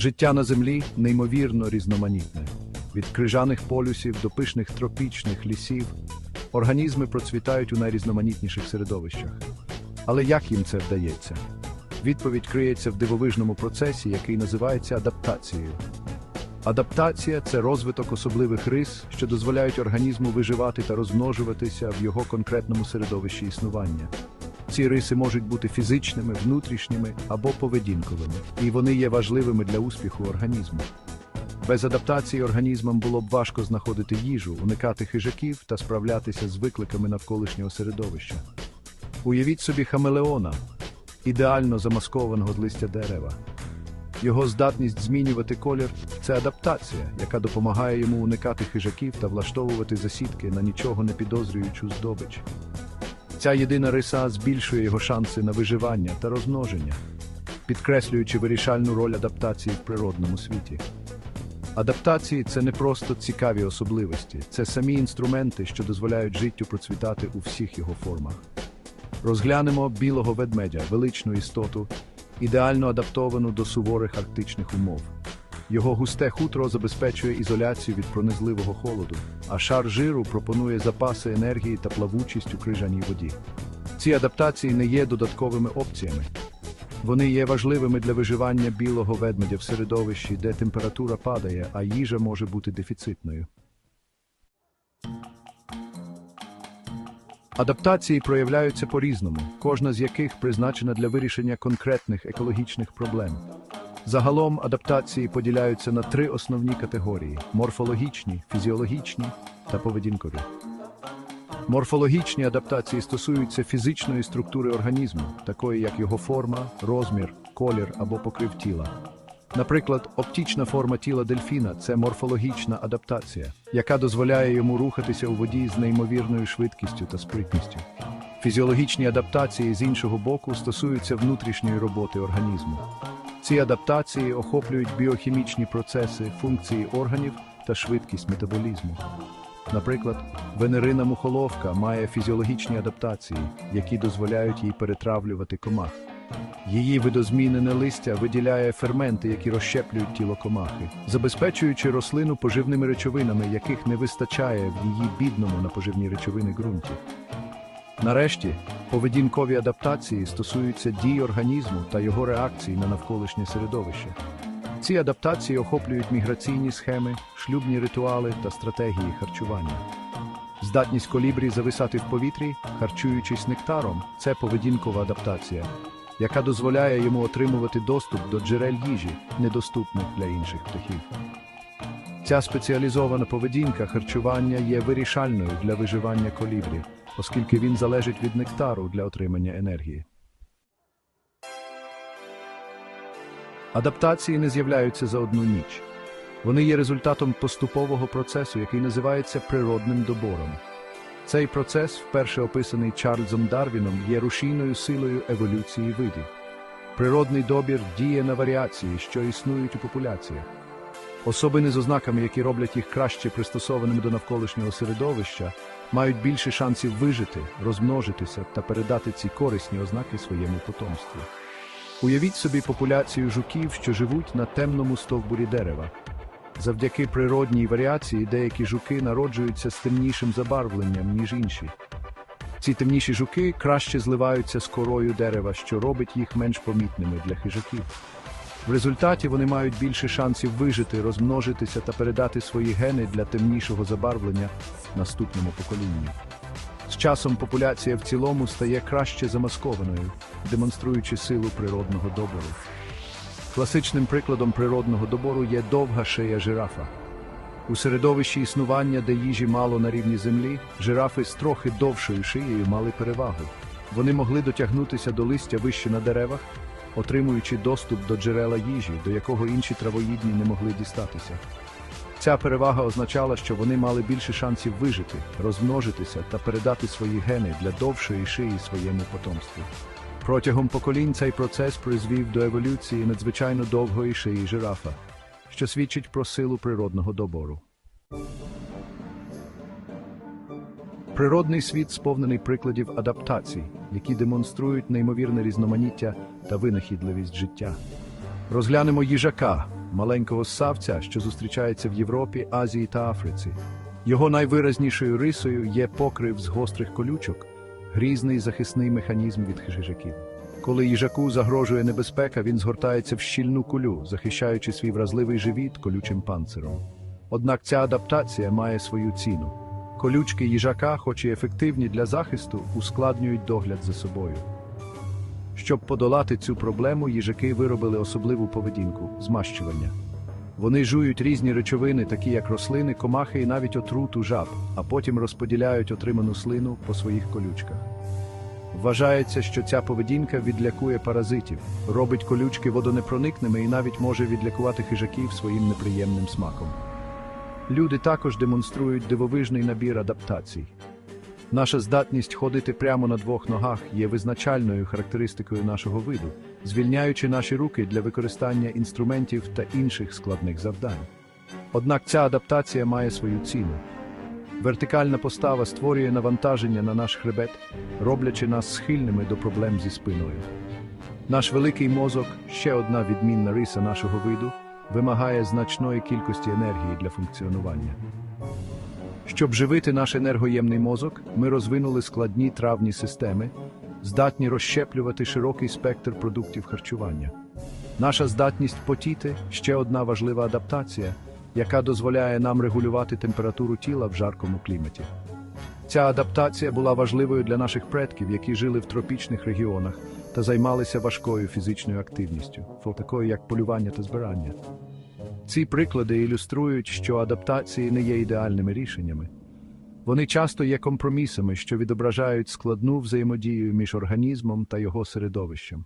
Життя на землі неймовірно різноманітне. Від крижаних полюсів до пишних тропічних лісів організми процвітають у найрізноманітніших середовищах. Але як їм це вдається? Відповідь криється в дивовижному процесі, який називається адаптацією. Адаптація це розвиток особливих рис, що дозволяють організму виживати та розмножуватися в його конкретному середовищі існування. Ці риси можуть бути фізичними, внутрішніми або поведінковими, і вони є важливими для успіху організму. Без адаптації організмам було б важко знаходити їжу, уникати хижаків та справлятися з викликами навколишнього середовища. Уявіть собі хамелеона, ідеально замаскованого з листя дерева. Його здатність змінювати колір це адаптація, яка допомагає йому уникати хижаків та влаштовувати засідки на нічого не підозрюючу здобич. Ця єдина риса збільшує його шанси на виживання та розмноження, підкреслюючи вирішальну роль адаптації в природному світі. Адаптації це не просто цікаві особливості, це самі інструменти, що дозволяють життю процвітати у всіх його формах. Розглянемо білого ведмедя, величну істоту, ідеально адаптовану до суворих арктичних умов. Його густе хутро забезпечує ізоляцію від пронизливого холоду, а шар жиру пропонує запаси енергії та плавучість у крижаній воді. Ці адаптації не є додатковими опціями. Вони є важливими для виживання білого ведмедя в середовищі, де температура падає, а їжа може бути дефіцитною. Адаптації проявляються по-різному, кожна з яких призначена для вирішення конкретних екологічних проблем. Загалом адаптації поділяються на три основні категорії: морфологічні, фізіологічні та поведінкові. Морфологічні адаптації стосуються фізичної структури організму, такої як його форма, розмір, колір або покрив тіла. Наприклад, оптічна форма тіла дельфіна це морфологічна адаптація, яка дозволяє йому рухатися у воді з неймовірною швидкістю та спритністю. Фізіологічні адаптації з іншого боку стосуються внутрішньої роботи організму. Ці адаптації охоплюють біохімічні процеси, функції органів та швидкість метаболізму. Наприклад, венерина мухоловка має фізіологічні адаптації, які дозволяють їй перетравлювати комах. Її видозмінене листя виділяє ферменти, які розщеплюють тіло комахи, забезпечуючи рослину поживними речовинами, яких не вистачає в її бідному на поживні речовини ґрунті. Нарешті, поведінкові адаптації стосуються дій організму та його реакцій на навколишнє середовище. Ці адаптації охоплюють міграційні схеми, шлюбні ритуали та стратегії харчування. Здатність колібрі зависати в повітрі, харчуючись нектаром, це поведінкова адаптація, яка дозволяє йому отримувати доступ до джерель їжі, недоступних для інших птахів. Ця спеціалізована поведінка харчування є вирішальною для виживання колібрі, оскільки він залежить від нектару для отримання енергії. Адаптації не з'являються за одну ніч. Вони є результатом поступового процесу, який називається природним добором. Цей процес, вперше описаний Чарльзом Дарвіном, є рушійною силою еволюції видів. Природний добір діє на варіації, що існують у популяціях. Особини з ознаками, які роблять їх краще пристосованими до навколишнього середовища, мають більше шансів вижити, розмножитися та передати ці корисні ознаки своєму потомству. Уявіть собі популяцію жуків, що живуть на темному стовбурі дерева. Завдяки природній варіації деякі жуки народжуються з темнішим забарвленням, ніж інші. Ці темніші жуки краще зливаються з корою дерева, що робить їх менш помітними для хижаків. В результаті вони мають більше шансів вижити, розмножитися та передати свої гени для темнішого забарвлення наступному поколінню. З часом популяція в цілому стає краще замаскованою, демонструючи силу природного добору. Класичним прикладом природного добору є довга шия жирафа. У середовищі існування, де їжі мало на рівні землі, жирафи з трохи довшою шиєю мали перевагу. Вони могли дотягнутися до листя вище на деревах, отримуючи доступ до джерела їжі, до якого інші травоїдні не могли дістатися. Ця перевага означала, що вони мали більше шансів вижити, розмножитися та передати свої гени для довшої шиї своєму потомству. Протягом поколінь цей процес призвів до еволюції надзвичайно довгої шиї жирафа, що свідчить про силу природного добору. Природний світ сповнений прикладів адаптацій, які демонструють неймовірне різноманіття та винахідливість життя. Розглянемо їжака, маленького ссавця, що зустрічається в Європі, Азії та Африці. Його найвиразнішою рисою є покрив з гострих колючок, грізний захисний механізм від хижаків. Коли їжаку загрожує небезпека, він згортається в щільну кулю, захищаючи свій вразливий живіт колючим панциром. Однак ця адаптація має свою ціну. Колючки їжака, хоч і ефективні для захисту, ускладнюють догляд за собою. Щоб подолати цю проблему, їжаки виробили особливу поведінку змащування. Вони жують різні речовини, такі як рослини, комахи і навіть отруту жаб, а потім розподіляють отриману слину по своїх колючках. Вважається, що ця поведінка відлякує паразитів, робить колючки водонепроникними і навіть може відлякувати хижаків своїм неприємним смаком. Люди також демонструють дивовижний набір адаптацій. Наша здатність ходити прямо на двох ногах є визначальною характеристикою нашого виду, звільняючи наші руки для використання інструментів та інших складних завдань. Однак ця адаптація має свою ціну. Вертикальна постава створює навантаження на наш хребет, роблячи нас схильними до проблем зі спиною. Наш великий мозок, ще одна відмінна риса нашого виду, вимагає значної кількості енергії для функціонування. Щоб живити наш енергоємний мозок, ми розвинули складні травні системи, здатні розщеплювати широкий спектр продуктів харчування. Наша здатність потіти ще одна важлива адаптація, яка дозволяє нам регулювати температуру тіла в жаркому кліматі. Ця адаптація була важливою для наших предків, які жили в тропічних регіонах та займалися важкою фізичною активністю, такою як полювання та збирання. Ці приклади ілюструють, що адаптації не є ідеальними рішеннями. Вони часто є компромісами, що відображають складну взаємодію між організмом та його середовищем.